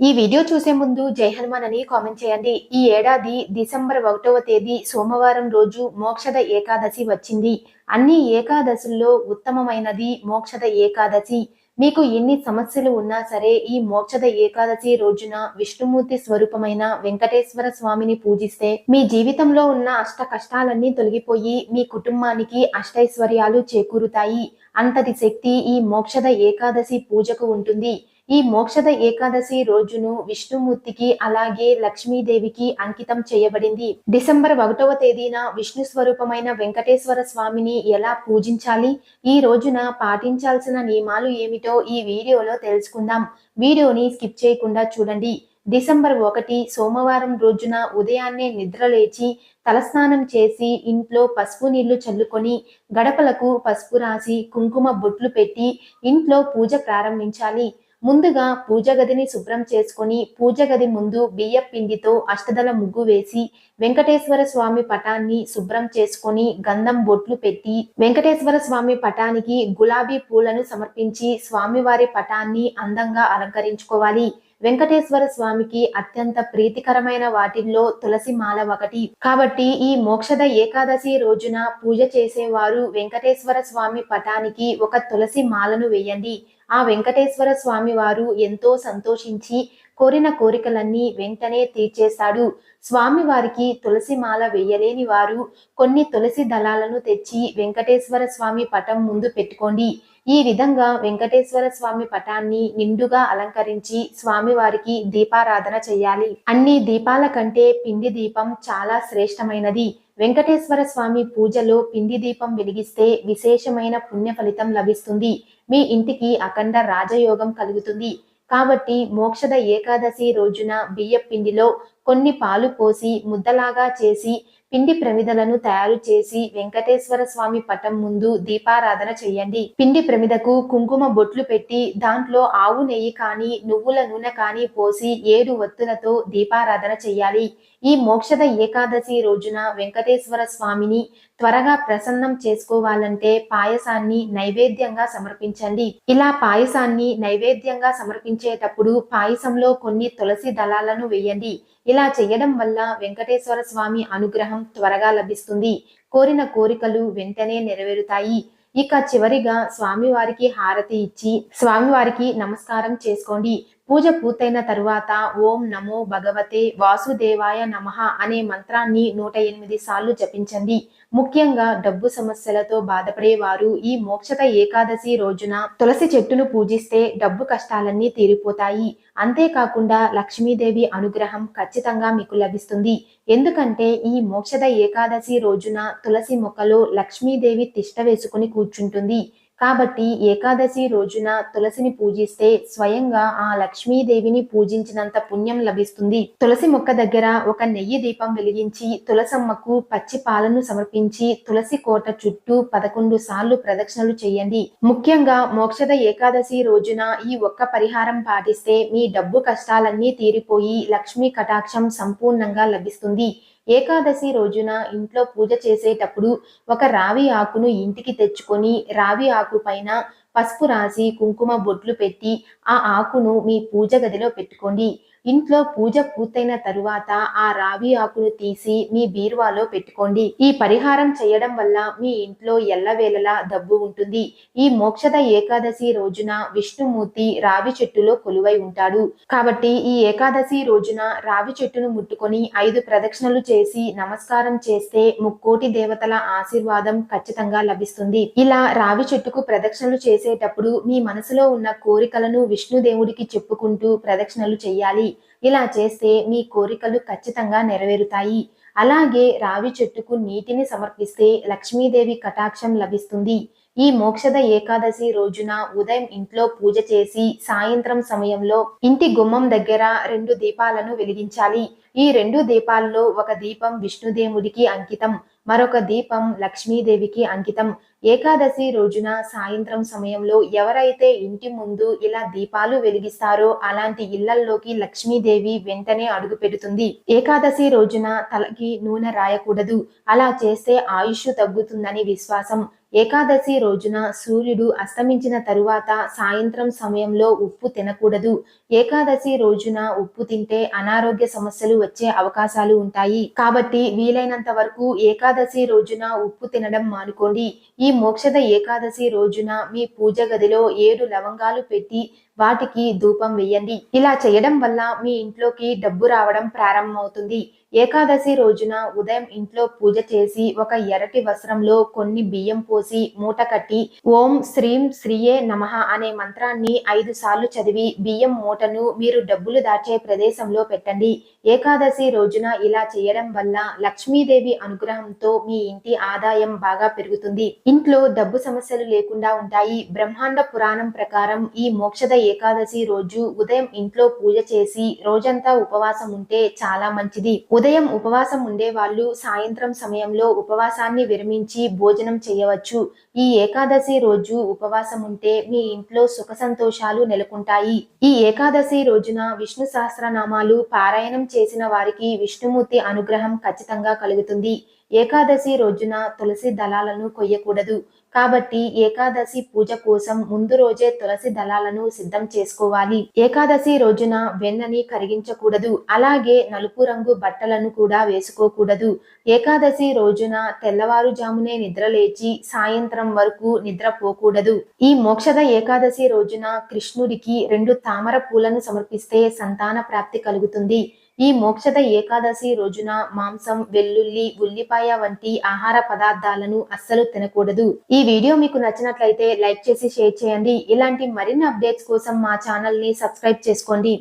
ఈ వీడియో చూసే ముందు జై హనుమాన్ అని కామెంట్ చేయండి. ఈ ఏడాది డిసెంబర్ ఒకటవ తేదీ సోమవారం రోజు మోక్షద ఏకాదశి వచ్చింది. అన్ని ఏకాదశుల్లో ఉత్తమమైనది మోక్షద ఏకాదశి. మీకు ఎన్ని సమస్యలు ఉన్నా సరే ఈ మోక్షద ఏకాదశి రోజున విష్ణుమూర్తి స్వరూపమైన వెంకటేశ్వర స్వామిని పూజిస్తే మీ జీవితంలో ఉన్న అష్ట కష్టాలన్నీ తొలగిపోయి మీ కుటుంబానికి అష్టైశ్వర్యాలు చేకూరుతాయి. అంతటి శక్తి ఈ మోక్షద ఏకాదశి పూజకు ఉంటుంది. ఈ మోక్షద ఏకాదశి రోజును విష్ణుమూర్తికి అలాగే లక్ష్మీదేవికి అంకితం చేయబడింది. డిసెంబర్ ఒకటవ తేదీన విష్ణు స్వరూపమైన వెంకటేశ్వర స్వామిని ఎలా పూజించాలి? ఈ రోజున పాటించాల్సిన నియమాలు ఏమిటో ఈ వీడియోలో తెలుసుకుందాం. వీడియోని స్కిప్ చేయకుండా చూడండి. డిసెంబర్ ఒకటి సోమవారం రోజున ఉదయాన్నే నిద్రలేచి తలస్నానం చేసి ఇంట్లో పసుపు నీళ్ళు చల్లుకొని గడపలకు పసుపు రాసి కుంకుమ బొట్లు పెట్టి ఇంట్లో పూజ ప్రారంభించాలి. ముందుగా పూజ గదిని శుభ్రం చేసుకొని పూజ గది ముందు బియ్య పిండితో అష్టదల ముగ్గు వేసి వెంకటేశ్వర స్వామి పటాన్ని శుభ్రం చేసుకొని గంధం బొట్లు పెట్టి వెంకటేశ్వర స్వామి పటానికి గులాబీ పూలను సమర్పించి స్వామివారి పటాన్ని అందంగా అలంకరించుకోవాలి. వెంకటేశ్వర స్వామికి అత్యంత ప్రీతికరమైన వాటిల్లో తులసి మాల ఒకటి. కాబట్టి ఈ మోక్షద ఏకాదశి రోజున పూజ చేసేవారు వెంకటేశ్వర స్వామి పటానికి ఒక తులసి మాలను వేయండి. ఆ వెంకటేశ్వర స్వామి వారు ఎంతో సంతోషించి కోరిన కోరికలన్నీ వెంటనే తీర్చేశాడు. స్వామి వారికి తులసి మాల వేయలేని వారు కొన్ని తులసి దళాలను తెచ్చి వెంకటేశ్వర స్వామి పటం ముందు పెట్టుకోండి. ఈ విధంగా వెంకటేశ్వర స్వామి పటాన్ని నిండుగా అలంకరించి స్వామి వారికి దీపారాధన చేయాలి. అన్ని దీపాల కంటే పిండి దీపం చాలా శ్రేష్టమైనది. వెంకటేశ్వర స్వామి పూజలో పిండి దీపం వెలిగిస్తే విశేషమైన పుణ్య ఫలితం లభిస్తుంది. మీ ఇంటికి అఖండ రాజయోగం కలుగుతుంది. కాబట్టి మోక్షద ఏకాదశి రోజున బియ్య పిండిలో కొన్ని పాలు పోసి ముద్దలాగా చేసి పిండి ప్రమిదలను తయారు చేసి వెంకటేశ్వర స్వామి పటం ముందు దీపారాధన చేయండి. పిండి ప్రమిదకు కుంకుమ బొట్లు పెట్టి దాంట్లో ఆవు నెయ్యి కానీ నువ్వుల నూనె కానీ పోసి ఏడు ఒత్తులతో దీపారాధన చేయాలి. ఈ మోక్షద ఏకాదశి రోజున వెంకటేశ్వర స్వామిని త్వరగా ప్రసన్నం చేసుకోవాలంటే పాయసాన్ని నైవేద్యంగా సమర్పించండి. ఇలా పాయసాన్ని నైవేద్యంగా సమర్పించేటప్పుడు పాయసంలో కొన్ని తులసి దళాలను వేయండి. ఇలా చేయడం వల్ల వెంకటేశ్వర స్వామి అనుగ్రహం త్వరగా లభిస్తుంది. కోరిన కోరికలు వెంటనే నెరవేరుతాయి. ఇక చివరిగా స్వామివారికి హారతి ఇచ్చి స్వామివారికి నమస్కారం చేసుకోండి. పూజ పూర్తయిన తరువాత ఓం నమో భగవతే వాసుదేవాయ నమ అనే మంత్రాన్ని నూట ఎనిమిది సార్లు జపించండి. ముఖ్యంగా డబ్బు సమస్యలతో బాధపడేవారు ఈ మోక్షత ఏకాదశి రోజున తులసి చెట్టును పూజిస్తే డబ్బు కష్టాలన్నీ తీరిపోతాయి. అంతేకాకుండా లక్ష్మీదేవి అనుగ్రహం ఖచ్చితంగా మీకు లభిస్తుంది. ఎందుకంటే ఈ మోక్షద ఏకాదశి రోజున తులసి మొక్కలో లక్ష్మీదేవి తిష్ట వేసుకుని కూర్చుంటుంది. కాబట్టి ఏకాదశి రోజున తులసిని పూజిస్తే స్వయంగా ఆ లక్ష్మీదేవిని పూజించినంత పుణ్యం లభిస్తుంది. తులసి మొక్క దగ్గర ఒక నెయ్యి దీపం వెలిగించి తులసమ్మకు పచ్చి పాలను సమర్పించి తులసి కోట చుట్టూ పదకొండు సార్లు ప్రదక్షిణలు చేయండి. ముఖ్యంగా మోక్షద ఏకాదశి రోజున ఈ ఒక్క పరిహారం పాటిస్తే మీ డబ్బు కష్టాలన్నీ తీరిపోయి లక్ష్మీ కటాక్షం సంపూర్ణంగా లభిస్తుంది. ఏకాదశి రోజున ఇంట్లో పూజ చేసేటప్పుడు ఒక రావి ఆకును ఇంటికి తెచ్చుకొని రావి ఆకు పైన పసుపు రాసి కుంకుమ బొట్లు పెట్టి ఆ ఆకును మీ పూజ గదిలో పెట్టుకోండి. ఇంట్లో పూజ పూర్తయిన తరువాత ఆ రావి ఆకును తీసి మీ బీరువాలో పెట్టుకోండి. ఈ పరిహారం చేయడం వల్ల మీ ఇంట్లో ఎల్లవేళలా డబ్బు ఉంటుంది. ఈ మోక్షద ఏకాదశి రోజున విష్ణుమూర్తి రావి చెట్టులో కొలువై ఉంటాడు. కాబట్టి ఈ ఏకాదశి రోజున రావి చెట్టును ముట్టుకొని ఐదు ప్రదక్షిణలు చేసి నమస్కారం చేస్తే ముక్కోటి దేవతల ఆశీర్వాదం ఖచ్చితంగా లభిస్తుంది. ఇలా రావి చెట్టుకు ప్రదక్షిణలు చేసేటప్పుడు మీ మనసులో ఉన్న కోరికలను విష్ణుదేవుడికి చెప్పుకుంటూ ప్రదక్షిణలు చేయాలి. ఇలా చేస్తే మీ కోరికలు ఖచ్చితంగా నెరవేరుతాయి. అలాగే రావి చెట్టుకు నీటిని సమర్పిస్తే లక్ష్మీదేవి కటాక్షం లభిస్తుంది. ఈ మోక్షద ఏకాదశి రోజున ఉదయం ఇంట్లో పూజ చేసి సాయంత్రం సమయంలో ఇంటి గుమ్మం దగ్గర రెండు దీపాలను వెలిగించాలి. ఈ రెండు దీపాల్లో ఒక దీపం విష్ణుదేవుడికి అంకితం మరొక దీపం లక్ష్మీదేవికి అంకితం. ఏకాదశి రోజున సాయంత్రం సమయంలో ఎవరైతే ఇంటి ముందు ఇలా దీపాలు వెలిగిస్తారో అలాంటి ఇళ్ళల్లోకి లక్ష్మీదేవి వెంటనే అడుగు పెడుతుంది. ఏకాదశి రోజున తలకి నూనె రాయకూడదు. అలా చేస్తే ఆయుష్ తగ్గుతుందని విశ్వాసం. ఏకాదశి రోజున సూర్యుడు అస్తమించిన తరువాత సాయంత్రం సమయంలో ఉప్పు తినకూడదు. ఏకాదశి రోజున ఉప్పు తింటే అనారోగ్య సమస్యలు వచ్చే అవకాశాలు ఉంటాయి. కాబట్టి వీలైనంత వరకు ఏకాదశి రోజున ఉప్పు తినడం మానుకోండి. ఈ మోక్షద ఏకాదశి రోజున మీ పూజ గదిలో ఏడు లవంగాలు పెట్టి వాటికి ధూపం వేయండి ఇలా చేయడం వల్ల మీ ఇంట్లోకి డబ్బు రావడం ప్రారంభమవుతుంది. ఏకాదశి రోజున ఉదయం ఇంట్లో పూజ చేసి ఒక ఎర్రటి వస్త్రంలో కొన్ని బియ్యం పోసి మూట కట్టి ఓం శ్రీం శ్రీయే నమః అనే మంత్రాన్ని ఐదు సార్లు చదివి బియ్యం మూటను మీరు డబ్బులు దాచే ప్రదేశంలో పెట్టండి. ఏకాదశి రోజున ఇలా చేయడం వల్ల లక్ష్మీదేవి అనుగ్రహంతో మీ ఇంటి ఆదాయం బాగా పెరుగుతుంది. ఇంట్లో డబ్బు సమస్యలు లేకుండా ఉంటాయి. బ్రహ్మాండ పురాణం ప్రకారం ఈ మోక్షద ఏకాదశి రోజు ఉదయం ఇంట్లో పూజ చేసి రోజంతా ఉపవాసం ఉంటే చాలా మంచిది. ఉదయం ఉపవాసం ఉండే వాళ్ళు సాయంత్రం సమయంలో ఉపవాసాన్ని విరమించి భోజనం చేయవచ్చు. ఈ ఏకాదశి రోజు ఉపవాసం ఉంటే మీ ఇంట్లో సుఖ సంతోషాలు నెలకొంటాయి. ఈ ఏకాదశి రోజున విష్ణు సహస్రనామాలు పారాయణం చేసిన వారికి విష్ణుమూర్తి అనుగ్రహం ఖచ్చితంగా కలుగుతుంది. ఏకాదశి రోజున తులసి దళాలను కొయ్యకూడదు. కాబట్టి ఏకాదశి పూజ కోసం ముందు రోజే తులసి దళాలను సిద్ధం చేసుకోవాలి. ఏకాదశి రోజున వెన్నని కరిగించకూడదు. అలాగే నలుపు రంగు బట్టలను కూడా వేసుకోకూడదు. ఏకాదశి రోజున తెల్లవారుజామునే నిద్రలేచి సాయంత్రం వరకు నిద్రపోకూడదు. ఈ మోక్షద ఏకాదశి రోజున కృష్ణుడికి రెండు తామర పూలను సమర్పిస్తే సంతాన ప్రాప్తి కలుగుతుంది. ఈ మోక్షద ఏకాదశి రోజున మాంసం వెల్లుల్లి ఉల్లిపాయ వంటి ఆహార పదార్థాలను అస్సలు తినకూడదు. ఈ వీడియో మీకు నచ్చినట్లయితే లైక్ చేసి షేర్ చేయండి. ఇలాంటి మరిన్ని అప్డేట్స్ కోసం మా ఛానల్ని సబ్స్క్రైబ్ చేసుకోండి.